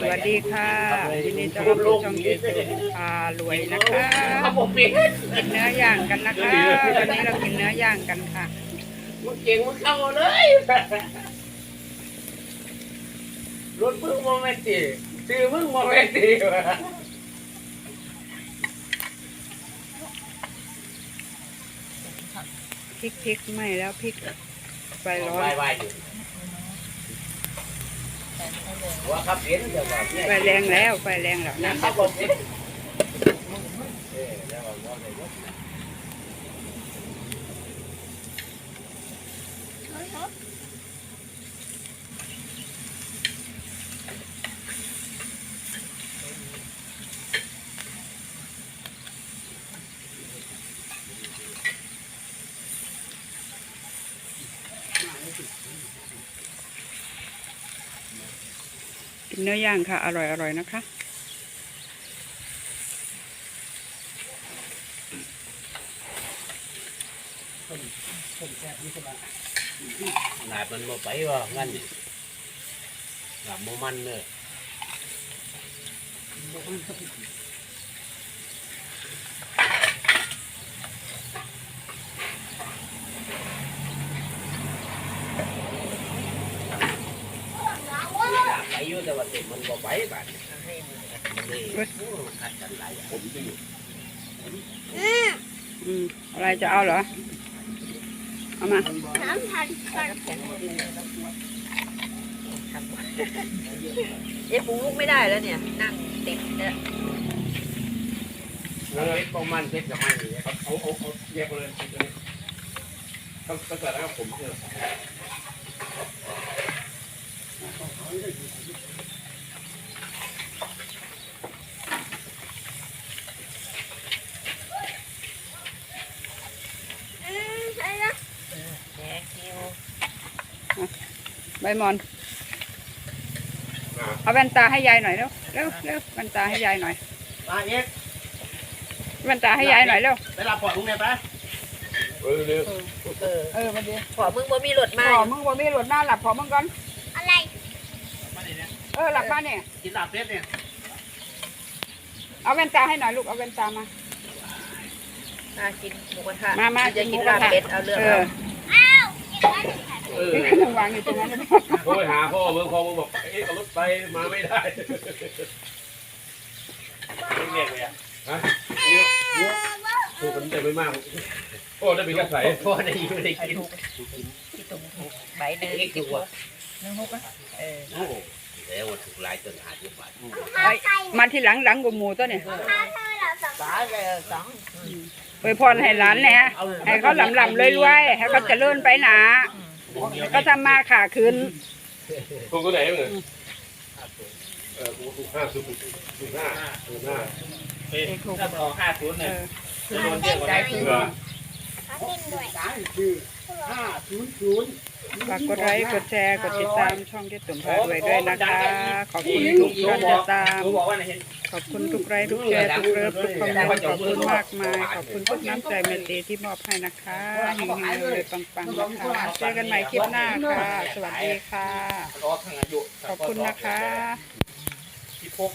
สวัสดีค่ะยินดีต้อนรับสู่ช่องเจตุพารวยนะคะเขาบอกเป็นกินเนื้อย่างกันนะคะวันนี้เรากินเนื้อย่างกันค่ะมึงเก่งมึงเข้าเลยรถมึงโมเมนตีซื้อมึงโมเมนตีวะพริกพริกไม่แล้วพริกไฟร้อน วายวายอยู่ว่าขับเสียงจะว่าเนี่ยไฟแรงแล้วไฟแรงแล้วนะนะเขาบอกเป็นเออแล้วว่าว่าได้ยกนะ กินเนื้อย่างค่ะ อร่อยอร่อยนะคะหนาบมันมาไปว่างั้นหลาบโมมันเนอะ อยู่แต่ว่าเด็กมันบ่ไปบ้านมันนี่ขัดกันหลายอย่างผมอยู่อืมอะไรจะเอาเหรอ เอามาน้ำพันปันเจ๊ปูลุกไม่ได้แล้วเนี่ย นั่งติดเนี่ยแล้วเพชรประมาณเพชรกับมันอยู่เนี่ยเอาเอาเอาแยกเลยตัวนี้ต้องต้องใส่แล้วกับผมเนี่ยอืม ใช่นะแหนคิวใบหมอน เอาแว่นตาให้ยายหน่อยเร็วเร็วเร็วแว่นตาให้ยายหน่อยมาเอ็กแว่นตาให้ยายหน่อยเร็วไปรับปอดลุงเนี่ยไปเออเร็วเออเออมาดีขอมึงบ่มีรถพมาอมึงบ่มีรถหน้าหลับพอมึงก่อนอะไรมาดิ เนี่ยเออหลับบ้านเนี่ยกินลาบเป็ดเนี่ยเอาแว่นตาให้หน่อยลูกเอาแว่นตามามากินหมูกระทะมามาจะกิกินนหมูกระลาบทะเป็ดเอาเรื่องเอเอาอเออนี่ขนมวางอยู่ตรงนั้นเลยโทรไปหาพ่อเมืองพ่อเมืองบอกเอ๊ะเอารถไปมาไม่ได้เรียกเลยอะฮะโอ้มันเต็มไปมากโอ้ได้เป็นกระใสพ่อได้อยู่ได้กิน ที่ตุ่มถูกใบหนึ่งเอ็กซ์สิดีบกว่านึ่งหกอะเออโอ้ แล้วว่าถูกลายจนหาที่บ้านไอ้มาที่หลังหลังกูหมูตัวเนี่ยถ้าเธอเราสองสายเลยสองอวยพรให้หลานเนี่ยให้เขาลำลำรวยรวยๆให้เขาเจริญไปหนาให้เขาทำมาขาขึ้นถูกตัวไหนบ้างเนี่ยเออถูกห้าถูกถูกห้าถูกห้าถ้าต่อห้าศูนย์เอเนี่ยอจะโดนเยอะกว่าใจนั้นคือเหรอเขาเป็นด้วยฝากกดไลค์กดแชร์กดติดตามช่องที่ตุ่มพารวยด้วยนะคะ ขอบคุณทุกการติดตามรู้บอกว่าเห็น ขอบคุณทุกไลค์ทุกแชร์ทุกเลิฟทุกคอมเมนต์ขอบคุณมากมาย ขอบคุณทุกน้ำใจเมตตาที่มอบให้นะคะเฮงๆเลยปังๆนะคะเจอกันใหม่คลิปหน้าค่ะ สวัสดีค่ะรอทางอายุขอบคุณนะคะ ที่พก